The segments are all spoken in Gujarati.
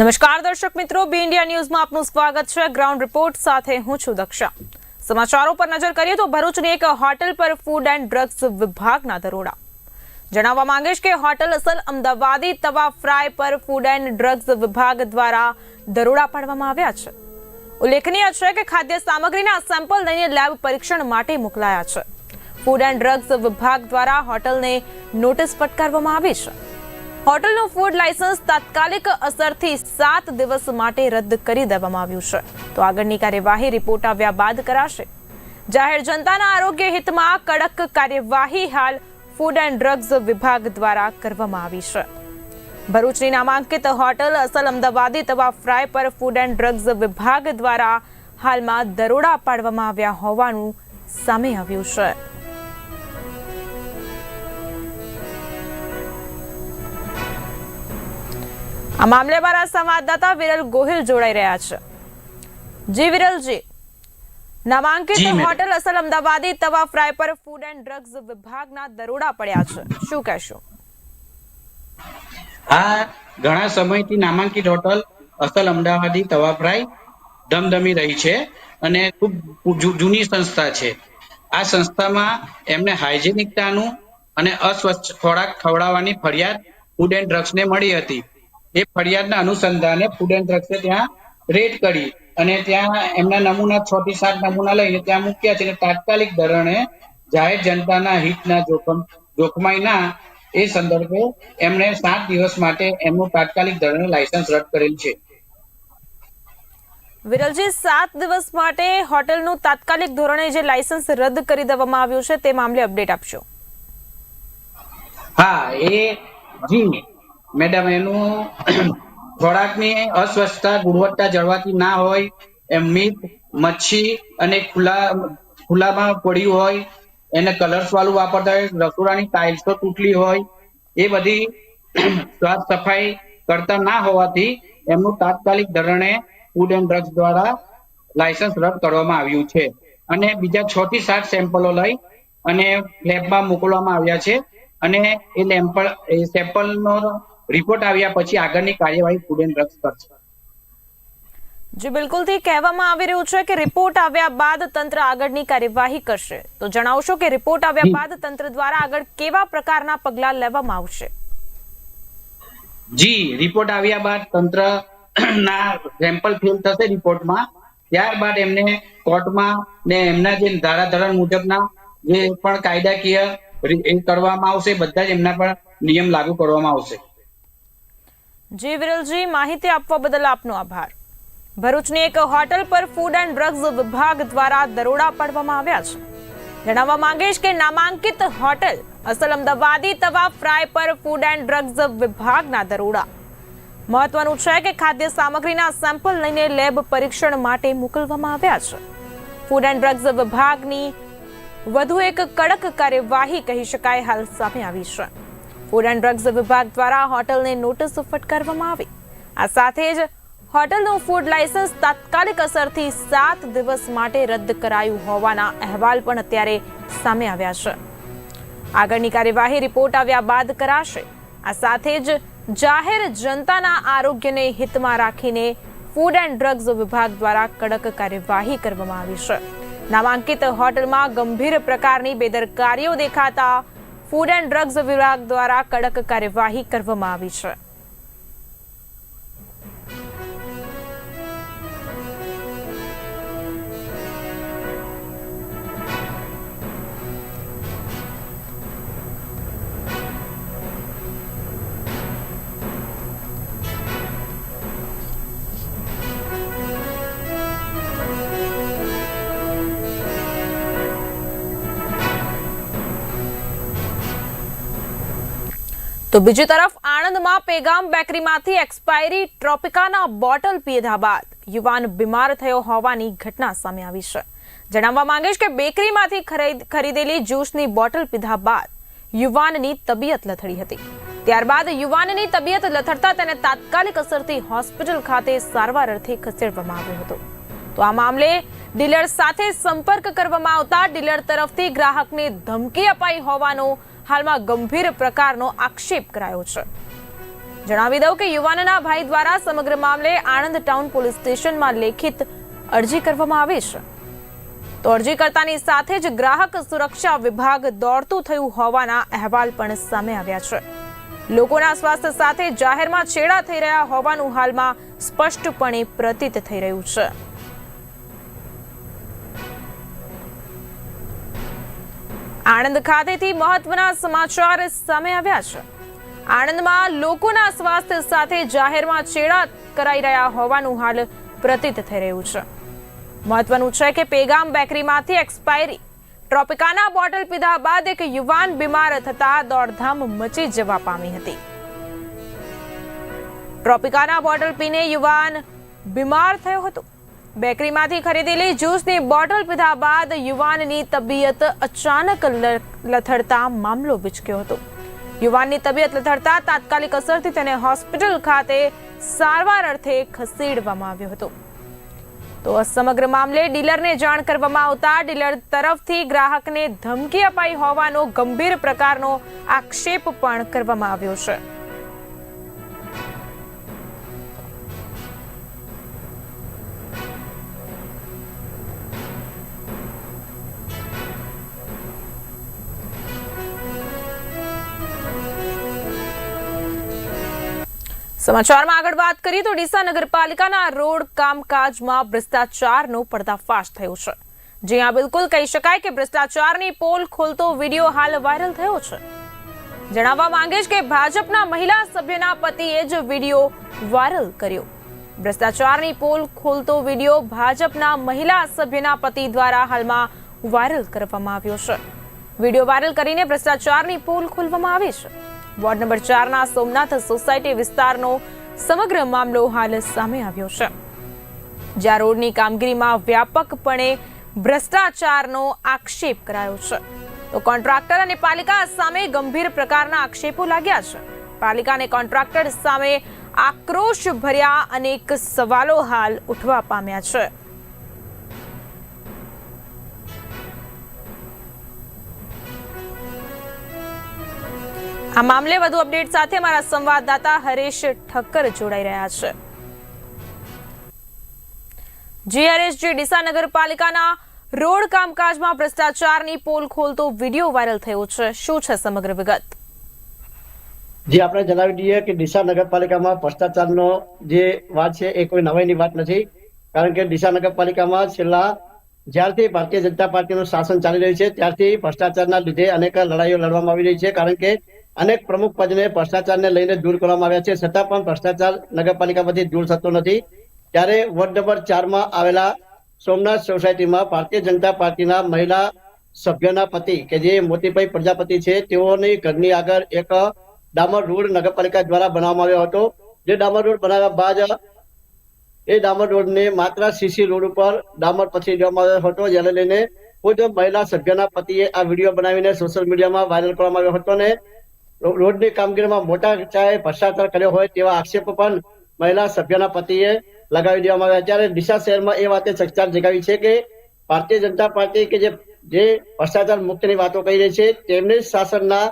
નમસ્કાર દર્શક મિત્રો, બી ઇન્ડિયા ન્યૂઝમાં આપનું સ્વાગત છે. ગ્રાઉન્ડ રિપોર્ટ સાથે હું છું દક્ષા. સમાચારો પર નજર કરીએ તો ભરૂચની એક હોટેલ પર ફૂડ એન્ડ ડ્રગ્સ વિભાગના દરોડા. જણાવવા માંગીશ કે હોટેલ અસલ અમદાવાદી તવા ફ્રાય પર ફૂડ એન્ડ ડ્રગ્સ વિભાગ દ્વારા દરોડા પાડવામાં આવ્યા છે. ઉલ્લેખનીય છે કે ખાદ્ય સામગ્રીના સેમ્પલ લઈને લેબ પરીક્ષણ માટે મોકલાયા છે. ફૂડ એન્ડ ડ્રગ્સ વિભાગ દ્વારા હોટલને નોટિસ ફટકારવામાં આવી છે. હોટલનું ફૂડ લાયસન્સ તાત્કાલિક અસરથી સાત દિવસ માટે રદ કરી દેવામાં આવ્યું છે. તો આગળની કાર્યવાહી રિપોર્ટ આવ્યા બાદ કરાશે. જાહેર જનતાના આરોગ્ય હિતમાં કડક કાર્યવાહી હાલ ફૂડ એન્ડ ડ્રગ્સ વિભાગ દ્વારા કરવામાં આવી છે. ભરૂચની નામાંકિત હોટલ અસલ અમદાવાદી તવા ફ્રાય પર ફૂડ એન્ડ ડ્રગ્સ વિભાગ દ્વારા હાલમાં દરોડા પાડવામાં આવ્યા હોવાનું સામે આવ્યું છે. આ મામલે મારા સંવાદદાતા વિરલ ગોહિલ જોડાઈ રહ્યા છે. જી વિરલજી નામાંકિત જી, મેડમ. અસલ અમદાવાદી તવા ફ્રાય પર ફૂડ એન્ડ ડ્રગ્સ વિભાગના દરોડા પડ્યા છે. શું કહેશો? આ ઘણા સમયથી નામાંકિત હોટલ અસલ અમદાવાદી તવા ફ્રાય ધમધમી રહી છે અને ખૂબ જૂની સંસ્થા છે. આ સંસ્થામાં એમને હાઇજેનિકતાનું અને અસ્વચ્છ ખોરાક ખવડાવવાની ફરિયાદ ફૂડ એન્ડ ડ્રગ્સને મળી હતી. એ ફરિયાદના અનુસંધાને ફૂડ એન્ડ ડ્રગ્સે ત્યાં રેડ કરી અને ત્યાં એમના નમૂના છ થી સાત નમૂના લઈને ત્યાં મૂક્યા છે તાત્કાલિક ધોરણે જાહેર જનતાના હિતના જોખમ જોખમાયના એ સંદર્ભે એમણે સાત દિવસ માટે એમનું તાત્કાલિક ધોરણે લાયસન્સ રદ કરેલ છે. વિરલજી સાત દિવસ માટે હોટેલનું તાત્કાલિક ધોરણે જે લાયસન્સ રદ કરી દેવામાં આવ્યું છે તે મામલે અપડેટ આપશો. હા એ જી મેડમ, એનું ખોરાકની અસ્વસ્થતા, ગુણવત્તા જળવાતી ના હોય, એમ મીટ, મચ્છી અને ખુલ્લા, ખુલ્લામાં પડ્યું હોય, એને કલર્સ વાળું વાપરતા હોય, રસોડાની ટાઇલ્સો તૂટલી હોય, એ બધી સાફ સફાઈ કરતા ના હોવાથી એમનું તાત્કાલિક ધોરણે ફૂડ એન્ડ ડ્રગ્સ દ્વારા લાયસન્સ રદ કરવામાં આવ્યું છે. અને બીજા છ થી સાત સેમ્પલો લઈ અને લેબમાં મોકલવામાં આવ્યા છે. અને એ લેમ્પલ સેમ્પલનો રિપોર્ટ આવ્યા પછી આગળની કાર્યવાહી ફૂડ એન્ડ ડ્રગ્સ કરશે. બિલકુલથી કહેવામાં આવી રહ્યું છે કે રિપોર્ટ આવ્યા બાદ તંત્ર આગળની કાર્યવાહી કરશે. તો જણાવશો કે રિપોર્ટ આવ્યા બાદ તંત્ર દ્વારા આગળ કેવા પ્રકારના પગલા લેવામાં આવશે? જી રિપોર્ટ આવ્યા બાદ તંત્ર ના સેમ્પલ ફેલ થશે રિપોર્ટમાં ત્યારબાદ એમને કોર્ટમાં ને એમના જે ધારાધોરણ મુજબના જે પણ કાયદાકીય એ કરવામાં આવશે બધા જ એમના પર નિયમ લાગુ કરવામાં આવશે. જી વિરલજી, માહિતી આપવા બદલ આપનો આભાર. ભરૂચની એક હોટલ પર ફૂડ એન્ડ ડ્રગ્સ વિભાગ દ્વારા દરોડા પાડવામાં આવ્યા છે. જણાવવા માંગીશ કે નામાંકિત હોટલ અસલ અમદાવાદી તવા ફ્રાય પર ફૂડ એન્ડ ડ્રગ્સ વિભાગના દરોડા. મહત્વનું છે કે ખાદ્ય સામગ્રીના સેમ્પલ લઈને લેબ પરીક્ષણ માટે મોકલવામાં આવ્યા છે. ફૂડ એન્ડ ડ્રગ્સ વિભાગની વધુ એક કડક કાર્યવાહી કહી શકાય હાલ સામે આવી છે. ફૂડ એન્ડ ડ્રગ્સ વિભાગ દ્વારા હોટલને નોટિસ ફટકારવામાં આવી. આ સાથે જ હોટલનું ફૂડ લાયસન્સ તાત્કાલિક અસરથી સાત દિવસ માટે રદ કરાયું હોવાના અહેવાલ પણ અત્યારે સામે આવ્યા છે. આગળની કાર્યવાહી રિપોર્ટ આવ્યા બાદ કરાશે. આ સાથે જ જાહેર જનતાના આરોગ્યને હિતમાં રાખીને ફૂડ એન્ડ ડ્રગ્સ વિભાગ દ્વારા કડક કાર્યવાહી કરવામાં આવી છે. નામાંકિત હોટલમાં ગંભીર પ્રકારની બેદરકારીઓ દેખાતા ફૂડ એન્ડ ડ્રગ્સ વિભાગ દ્વારા કડક કાર્યવાહી કરવામાં આવી છે. તો બીજી તરફ આણંદમાં પેગામ બેકરીમાંથી એક્સપાયરી ટ્રોપિકાના બોટલ પીધા બાદ યુવાન બીમાર થયો હોવાની ઘટના સામે આવી છે. જણાવવા માંગીશ કે બેકરીમાંથી ખરીદેલી જ્યુસની બોટલ પીધા બાદ યુવાનની તબિયત લથડી હતી. ત્યારબાદ યુવાનની તબિયત લથડતા તેને તાત્કાલિક અસરથી હોસ્પિટલ ખાતે સારવાર અર્થે ખસેડવામાં આવ્યો હતો. તો આ મામલે ડીલર સાથે સંપર્ક કરવામાં આવતા ડીલર તરફથી ગ્રાહકને ધમકી અપાઈ હોવાનો હાલમાં ગંભીર પ્રકારનો આક્ષેપ કરાયો છે. જણાવી દઉં કે યુવાનના ભાઈ દ્વારા સમગ્ર મામલે આણંદ ટાઉન પોલીસ સ્ટેશનમાં લેખિત અરજી કરવામાં આવી છે. તો અરજીકર્તાની સાથે જ ગ્રાહક સુરક્ષા વિભાગ દોડતું થયું હોવાના અહેવાલ પણ સામે આવ્યા છે. લોકોના સ્વાસ્થ્ય સાથે જાહેરમાં છેડા થઈ રહ્યા હોવાનું હાલમાં સ્પષ્ટપણે પ્રતીત થઈ રહ્યું છે. આણંદ ખાતેથી મહત્વના સમાચાર સામે આવ્યા છે. આણંદમાં લોકોના સ્વાસ્થ્ય સાથે જાહેરમાં ચેડા કરાઈ રહ્યા હોવાનું હાલ પ્રતીત થઈ રહ્યું છે. મહત્વનું છે કે પેગામ બેકરીમાંથી એક્સપાયરી ટ્રોપિકાના બોટલ પીધા બાદ એક યુવાન બીમાર થતા દોડધામ મચી જવા પામી હતી. ટ્રોપિકાના બોટલ પીને યુવાન બીમાર થયો હતો. બેકરીમાંથી ખરીદેલી જ્યુસની બોટલ પીધા બાદ યુવાનની તબિયત અચાનક લથડતા મામલો વિચક્યો હતો. યુવાનની તબિયત લથડતા તાત્કાલિક અસરથી તેને હોસ્પિટલ ખાતે સારવાર અર્થે ખસેડવામાં આવ્યો હતો. તો આ સમગ્ર મામલે ડીલરને જાણ કરવામાં આવતા ડીલર તરફથી ગ્રાહકને ધમકી અપાઈ હોવાનો ગંભીર પ્રકારનો આક્ષેપ પણ કરવામાં આવ્યો છે. સમાચારમાં આગળ વાત કરીએ તો ડીસા નગરપાલિકાના રોડ કામકાજમાં ભ્રષ્ટાચારનો પર્દાફાશ થયો છે. જ્યાં બિલકુલ કહી શકાય કે ભ્રષ્ટાચારની પોલ ખોલતો વીડિયો હાલ વાયરલ થયો છે. જણાવવા માંગીશ કે ભાજપના મહિલા સભ્યના પતિએ જ વીડિયો વાયરલ કર્યો. ભ્રષ્ટાચારની પોલ ખોલતો વીડિયો ભાજપના મહિલા સભ્યના પતિ દ્વારા હાલમાં વાયરલ કરવામાં આવ્યો છે. વીડિયો વાયરલ કરીને ભ્રષ્ટાચારની પોલ ખોલવામાં આવી છે. વોર્ડ નંબર ચારના સોમનાથ સોસાયટી વિસ્તારનો સમગ્ર મામલો હાલ સામે આવ્યો છે. જ્યાં રોડની કામગીરીમાં વ્યાપકપણે ભ્રષ્ટાચારનો આક્ષેપ કરાયો છે. તો કોન્ટ્રાક્ટર અને પાલિકા સામે ગંભીર પ્રકારના આક્ષેપો લાગ્યા છે. પાલિકા અને કોન્ટ્રાક્ટર સામે આક્રોશ ભર્યા અનેક સવાલો હાલ ઉઠવા પામ્યા છે. આ મામલે વધુ અપડેટ સાથે મારા સંવાદદાતા હરેશ ઠક્કર જોડાઈ રહ્યા છે. જીઆરએસજી ડીસા નગરપાલિકાના રોડ કામકાજમાં ભ્રષ્ટાચારની પોલ ખોલતો વીડિયો વાયરલ થયો છે. શું છે સમગ્ર વિગત? જે આપણે જણાવી દઈએ કે ડીસા નગરપાલિકામાં ભ્રષ્ટાચારનો જે વાત છે એ કોઈ નવાઈની વાત નથી. કારણ કે ડીસા નગરપાલિકામાં છેલ્લા જ્યારથી ભારતીય જનતા પાર્ટીનું શાસન ચાલી રહ્યું છે, ત્યારથી ભ્રષ્ટાચારના લીધે અનેક લડાઈઓ લડવામાં આવી રહી છે. કારણ કે અનેક પ્રમુખ પદને ભ્રષ્ટાચારને લઈને દૂર કરવામાં આવ્યા છે. છતાં પણ ભ્રષ્ટાચાર નગરપાલિકામાંથી દૂર થતો નથી. ત્યારે વોર્ડ નંબર ચારમાં આવેલા સોમનાથ સોસાયટીમાં ભારતીય જનતા પાર્ટીના મહિલા સભ્યના પતિ કે જે મોતીભાઈ પ્રજાપતિ છે, તેઓની ઘરની આગળ એક ડામર રોડ નગરપાલિકા દ્વારા બનાવવામાં આવ્યો હતો. જે ડામર રોડ બનાવ્યા બાદ એ ડામર રોડને માત્ર સીસી રોડ ઉપર ડામર પછી દેવામાં આવ્યો હતો. જેને લઈને ખુદ મહિલા સભ્યના પતિએ આ વીડિયો બનાવીને સોશિયલ મીડિયામાં વાયરલ કરવામાં આવ્યો હતો ને રોડની કામગીરીમાં મોટા ચાએ ભ્રષ્ટાચાર કર્યો હોય તેવા આક્ષેપો પણ મહિલા સભ્યના પતિએ લગાવી દેવામાં આવ્યા. ત્યારે ડીસા શહેરમાં એ વાતે ચકચાર જગાવી છે કે ભારતીય જનતા પાર્ટી કે જે જે ભ્રષ્ટાચાર મુક્તની વાતો કહી રહી છે, તેમની શાસનના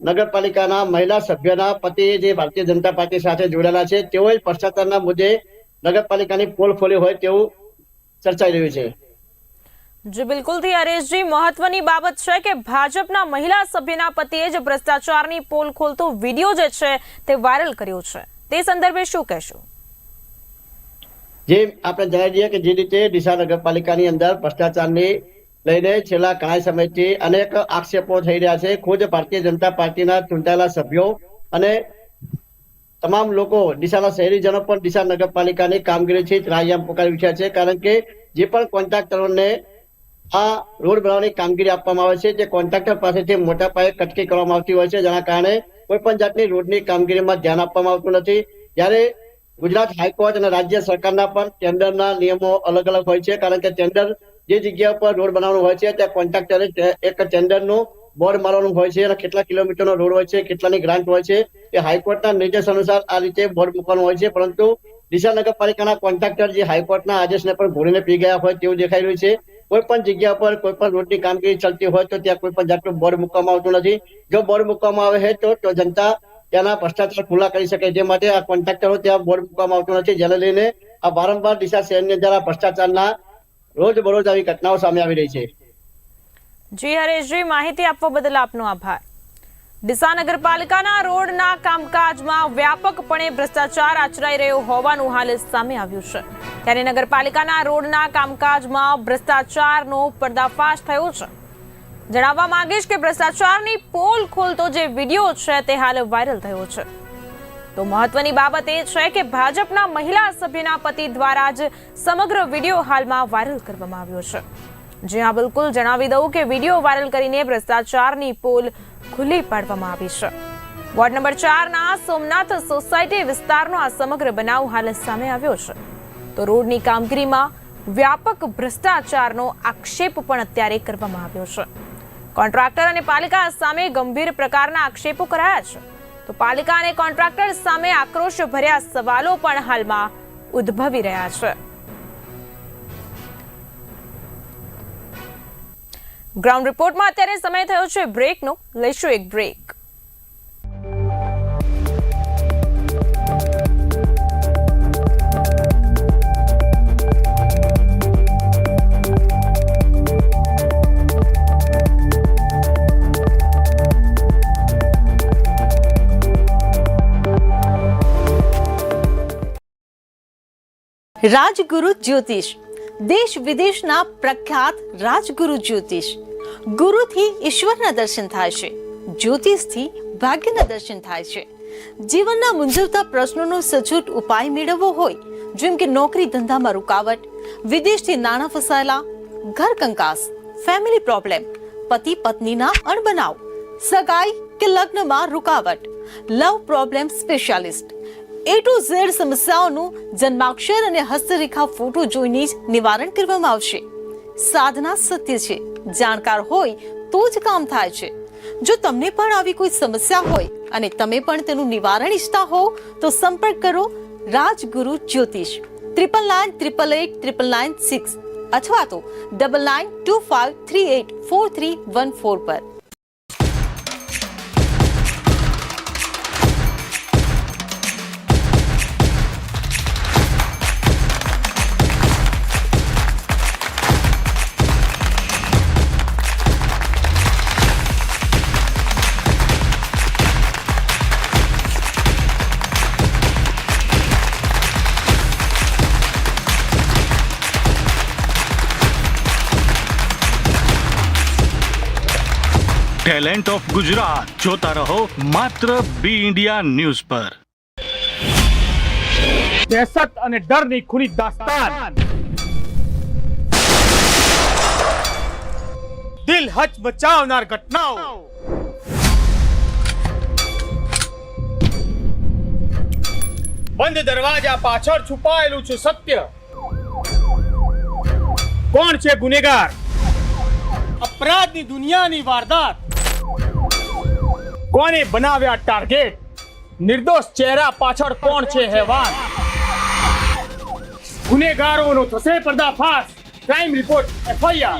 નગરપાલિકાના મહિલા સભ્યના પતિ જે ભારતીય જનતા પાર્ટી સાથે જોડાયેલા છે, તેઓએ ભ્રષ્ટાચારના મુદ્દે નગરપાલિકાની પોલ ફોલી હોય તેવું ચર્ચાઈ રહ્યું છે. જી, બિલકુલથી હરેશજી મહત્વની બાબત છે કે ભાજપના મહિલા સભ્યના પતિએ જ ભ્રષ્ટાચારની પોલ ખોલતો વીડિયો જે છે તે વાયરલ કર્યો છે. તે સંદર્ભે શું કહેશો? જે આપણે જણાવી દઈએ કે જે રીતે ડીસા નગરપાલિકાની અંદર ભ્રષ્ટાચારની લઈને છેલ્લા ઘણા સમયથી અનેક આક્ષેપો થઈ રહ્યા છે. ખુદ ભારતીય જનતા પાર્ટીના ચૂંટાયેલા સભ્યો અને તમામ લોકો ડીસાના શહેરીજનો પણ ડીસા નગરપાલિકાની કામગીરીથી ત્રાહિયામ પોકારી ઉઠ્યા છે. કારણ કે જે પણ કોન્ટ્રાક્ટરોને આ રોડ બનાવવાની કામગીરી આપવામાં આવે છે જે કોન્ટ્રાક્ટર પાસેથી મોટા પાયે કટકી કરવામાં આવતી હોય છે. જેના કારણે કોઈ પણ જાતની રોડની કામગીરીમાં ધ્યાન આપવામાં આવતું નથી. જ્યારે ગુજરાત હાઈકોર્ટ અને રાજ્ય સરકારના પણ ટેન્ડરના નિયમો અલગ અલગ હોય છે. કારણ કે ટેન્ડર જે જગ્યા પર રોડ બનાવવાનું હોય છે, ત્યાં કોન્ટ્રાક્ટરે એક ટેન્ડરનું બોર્ડ મારવાનું હોય છે અને કેટલા કિલોમીટરનો રોડ હોય છે, કેટલાની ગ્રાન્ટ હોય છે, એ હાઈકોર્ટના નિર્દેશ અનુસાર આ રીતે બોર્ડ મૂકવાનું હોય છે. પરંતુ ડીસા નગરપાલિકાના કોન્ટ્રાક્ટર જે હાઈકોર્ટના આદેશને પણ ભૂલીને પી ગયા હોય તેવું દેખાઈ રહ્યું છે. કોઈ પણ જગ્યા પર કોઈ પણ રોડની કામગીરી ચાલતી હોય તો ત્યાં કોઈ પણ જાતનું બોર્ડ મૂકવામાં આવતું નથી. જો બોર્ડ મૂકવામાં આવે તો તો જનતા ત્યાંના ભ્રષ્ટાચાર ખુલ્લા કરી શકે તે માટે આ કોન્ટ્રાક્ટરો ત્યાં બોર્ડ મૂકવામાં આવતું નથી. જેને લઈને આ વારંવાર દિશા શહેરની અંદર આ ભ્રષ્ટાચારના રોજ બરોજ આવી ઘટનાઓ સામે આવી રહી છે. જી હરેશજી, માહિતી આપવા બદલ આપનો આભાર. ડીસા નગરપાલિકાના રોડના કામકાજમાં વ્યાપકપણે ભ્રષ્ટાચાર આચરાઈ રહ્યો હોવાનું હાલ સામે આવ્યું છે. ત્યારે નગરપાલિકાના રોડના કામકાજમાં ભ્રષ્ટાચારનો પર્દાફાશ થયો છે. જણાવવા માંગીશ કે ભ્રષ્ટાચારની પોલ ખોલતો જે વીડિયો છે તે હાલ વાયરલ થયો છે. તો મહત્વની બાબત એ છે કે ભાજપના મહિલા સભ્યના પતિ દ્વારા જ સમગ્ર વીડિયો હાલમાં વાયરલ કરવામાં આવ્યો છે. જી હા બિલકુલ જણાવી દઉં કે વીડિયો વાયરલ કરીને ભ્રષ્ટાચારની પોલ ખુલ્લી પાડવામાં આવી છે. વોર્ડ નંબર ચારના સોમનાથ સોસાયટી વિસ્તારનો આ સમગ્ર બનાવ હાલ સામે આવ્યો છે. તો રોડની કામગીરીમાં વ્યાપક ભ્રષ્ટાચારનો આક્ષેપ પણ અત્યારે કરવામાં આવ્યો છે. કોન્ટ્રાક્ટર અને પાલિકા સામે ગંભીર પ્રકારના આક્ષેપો કરાયા છે. તો પાલિકા અને કોન્ટ્રાક્ટર સામે આક્રોશ ભર્યા સવાલો પણ હાલમાં ઉદ્ભવી રહ્યા છે. ગ્રાઉન્ડ રિપોર્ટમાં અત્યારે સમય થયો છે બ્રેકનો. લઈશું એક બ્રેક. રાજગુરુ જ્યોતિષ. દેશ વિદેશના પ્રખ્યાત રાજગુરુ જ્યોતિષ. ગુરુથી ઈશ્વરના દર્શન થાય છે. જ્યોતિષથી ભાગ્યના દર્શન થાય છે. જીવનના મૂંઝવતા પ્રશ્નોનો સચોટ ઉપાય મેળવવો હોય, જેમ કે નોકરી ધંધામાં રૂકાવટ, વિદેશથી નાણાં ફસાયેલા, ઘર કંકાસ ફેમિલી પ્રોબ્લેમ પતિ પત્નીના અણબનાવ, સગાઈ કે લગ્નમાં રૂકાવટ love problem specialist A to Z સમસ્યાઓનું જન્માક્ષર અને હસ્તરેખા ફોટો જોઈને જ નિવારણ કરવામાં આવશે. સાધના સત્ય છે. જાણકાર હોય તો જ કામ થાય છે. જો તમને પણ આવી કોઈ સમસ્યા હોય અને તમે પણ તેનું નિવારણ ઈચ્છતા હો, તો સંપર્ક કરો Rajguru Jyotish. Triple nine triple eight triple nine six અથવા તો double nine two five three eight four three one four પર. ટેલેન્ટ ઓફ ગુજરાત જોતા રહો માત્ર બી ઇન્ડિયા ન્યૂઝ પર. દહેશત અને ડરની ખુલી દાસ્તાન. દિલ હચ બચાવનાર ઘટનાઓ. બંધ દરવાજા પાછળ છુપાયેલું છે સત્ય. કોણ છે ગુનેગાર? અપરાધની દુનિયાની વારદાત. કોને બનાવ્યા ટાર્ગેટ નિર્દોષ ચહેરા પાછળ કોણ છે હેવાન? ગુનેગારોનો થશે પર્દાફાશ. Crime report FIR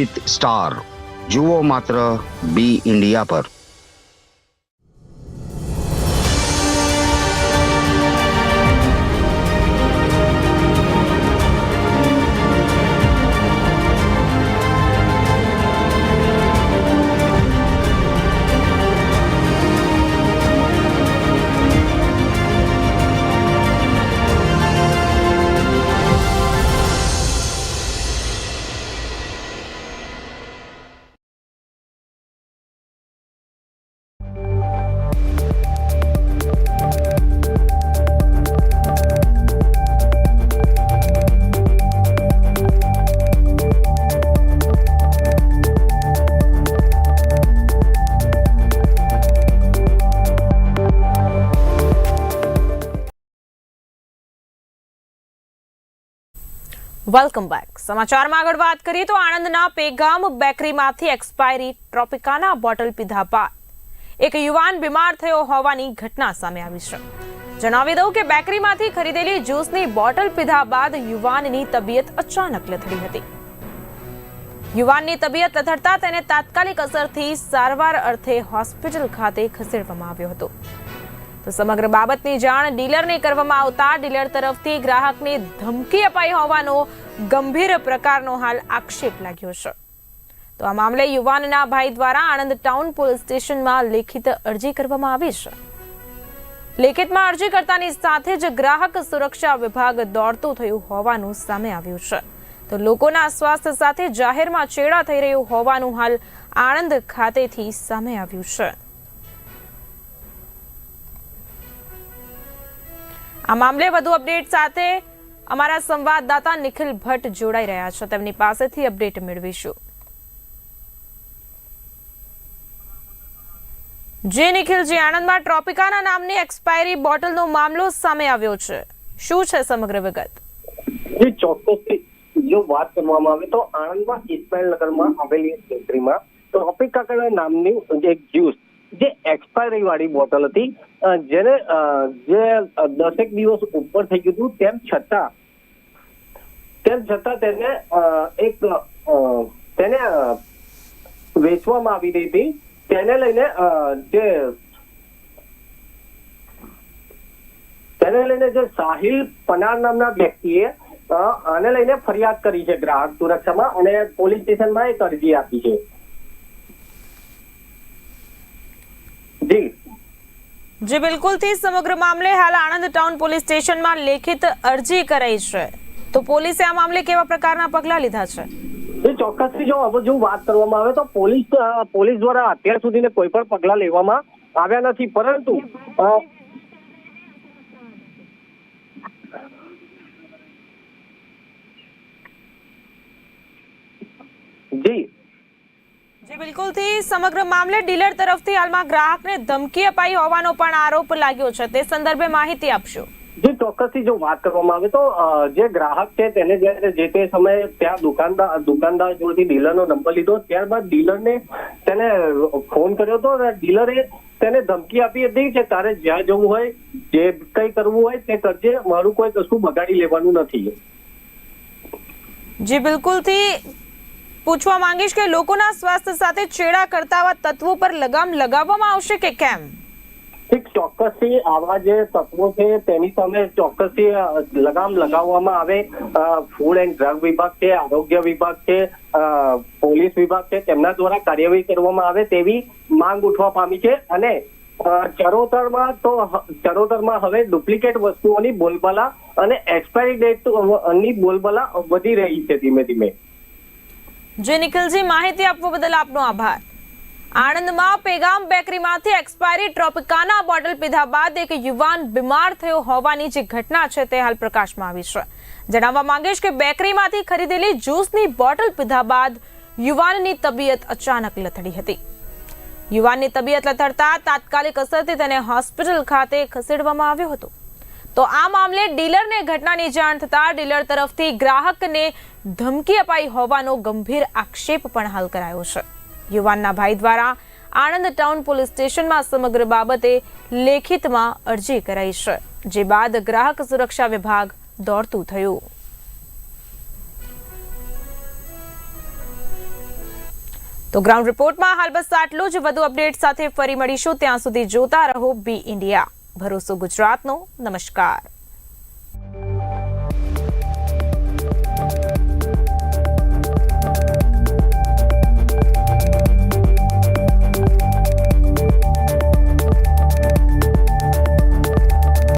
with star. જુઓ માત્ર બી ઇન્ડિયા પર. વેલકમ બેક સમાચારમાં આગળ વાત કરીએ તો આણંદના પેગામ બેકરીમાંથી એક્સપાયરી ટ્રોપિકાના બોટલ પીધા બાદ એક યુવાન બીમાર થયો હોવાની ઘટના સામે આવી છે. જણાવી દઉં કે બેકરીમાંથી ખરીદેલી જ્યુસની બોટલ પીધા બાદ યુવાનની તબિયત અચાનક લથડી હતી. યુવાનની તબિયત લથડતા તેને તાત્કાલિક અસરથી સારવાર અર્થે હોસ્પિટલ ખાતે ખસેડવામાં આવ્યો હતો. તો સમગ્ર બાબતની જાણ ડીલરને કરવામાં આવતા ડીલર તરફથી ગ્રાહકને ધમકી અપાઈ હોવાનો ગંભીર પ્રકારનો હાલ આક્ષેપ લાગ્યો છે. તો આ મામલે યુવાનના ભાઈ દ્વારા આણંદ ટાઉન પોલીસ સ્ટેશનમાં લેખિત અરજી કરવામાં આવી છે. લેખિતમાં અરજી કરતાની સાથે જ ગ્રાહક સુરક્ષા વિભાગ દોડતું થયું હોવાનું સામે આવ્યું છે. તો લોકોના સ્વાસ્થ્ય સાથે જાહેરમાં ચેડા થઈ રહ્યું હોવાનું હાલ આણંદ ખાતેથી સામે આવ્યું છે. આ મામલે વધુ અપડેટ સાથે અમારા સંવાદદાતા નિખિલ ભટ્ટ જોડાઈ રહ્યા છે. તેમની પાસેથી અપડેટ મેળવીશું. જે નિખિલજી આણંદમાં ટ્રોપિકાના નામની એક્સપાયરી બોટલનો મામલો સામે આવ્યો છે. શું છે સમગ્ર વિગત? જે વાત કરવામાં આવે તો આણંદમાં ઇસ્માઇલ નગરમાં આવેલી ટ્રોપિકા નામની એક જ્યુસ જે એક્સપાયરી વાળી બોટલ હતી જેને જે દસેક દિવસ ઉપર થઈ ગયું હતું, તેમ છતાં તેમ છતાં તેને એક તેને વેચવામાં આવી રહી હતી. તેને લઈને જે, તેને લઈને જે સાહિલ પનાર નામના વ્યક્તિએ આને લઈને ફરિયાદ કરી છે ગ્રાહક સુરક્ષામાં અને પોલીસ સ્ટેશનમાં એક અરજી આપી છે. જી જે બિલકુલથી સમગ્ર મામલે હાલ આણંદ ટાઉન પોલીસ સ્ટેશનમાં લેખિત અરજી કરાઈ છે. તો પોલીસે આ મામલે કેવા પ્રકારના પગલાં લીધા છે? એ ચોક્કસથી જો હવે જો વાત કરવામાં આવે તો પોલીસ પોલીસ દ્વારા અત્યાર સુધીને કોઈ પણ પગલાં લેવામાં આવ્યા નથી. પરંતુ જી. જે બિલકુલથી સમગ્ર મામલે ડીલર તરફથી હાલમાં ગ્રાહકને ધમકી અપાઈ હોવાનો પણ આરોપ લાગ્યો છે. તે સંદર્ભે માહિતી આપશો. જે ચોક્કસથી જો વાત કરવામાં આવે તો જે ગ્રાહક છે તેને જ્યારે જે તે સમયે ત્યાં દુકાનદાર દુકાનદાર જોડેથી ડીલરનો નંબર લીધો ત્યારબાદ ડીલરને તેને ફોન કર્યો હતો અને ડીલરે તેને ધમકી આપી હતી કે તારે જ્યાં જવું હોય જે કંઈ કરવું હોય તે કરજે મારું કોઈ કશું બગાડી લેવાનું નથી. જી બિલકુલથી પૂછવા માંગીશ કે લોકોના સ્વાસ્થ્ય સાથે છેડા કરતા આવા તત્વો પર લગામ લગાવવામાં આવશે કે કેમ? એક ચોક્કસથી આવા જે તત્વો છે, તેની સામે ચોક્કસથી લગામ લગાવવામાં આવે. ફૂડ એન્ડ ડ્રગ વિભાગ છે, આરોગ્ય વિભાગ છે પોલીસ વિભાગ છે, તેમના દ્વારા કાર્યવાહી કરવામાં આવે તેવી માંગ ઉઠવા પામી છે. અને ચરોતરમાં તો ચરોતરમાં હવે ડુપ્લિકેટ વસ્તુઓની બોલબાલા અને એક્સપાયરી ડેટની બોલબાલા વધી રહી છે ધીમે ધીમે. જે નિખિલજી, માહિતી આપવા બદલ આપનો આભાર. આણંદમાં પેગામ બેકરીમાંથી એક્સપાયરી ટ્રોપિકાના બોટલ પીધા બાદ એક યુવાન બીમાર થયો હોવાની જે ઘટના છે તે હાલ પ્રકાશમાં આવી છે. જણાવવા માંગીશ કે બેકરીમાંથી ખરીદેલી જ્યુસની બોટલ પીધા બાદ યુવાનની તબિયત અચાનક લથડી હતી. યુવાનની તબિયત લથડતા તાત્કાલિક અસરથી તેને હોસ્પિટલ ખાતે ખસેડવામાં આવ્યો હતો. તો આ મામલે ડીલરને ઘટનાની જાણ થતા ડીલર તરફથી ગ્રાહકને ધમકી અપાઈ હોવાનો ગંભીર આક્ષેપ પણ હાલ કરાયો છે. યુવાનના ભાઈ દ્વારા આણંદ ટાઉન પોલીસ સ્ટેશનમાં સમગ્ર બાબતે લેખિતમાં અરજી કરાઈ છે, જે બાદ ગ્રાહક સુરક્ષા વિભાગ દોડતું થયું. તો ગ્રાઉન્ડ રિપોર્ટમાં હાલ બસ આટલું જ. વધુ અપડેટ સાથે ફરી મળીશું. ત્યાં સુધી જોતા રહો બી ઇન્ડિયા. ભરોસો ગુજરાતનો. નમસ્કાર.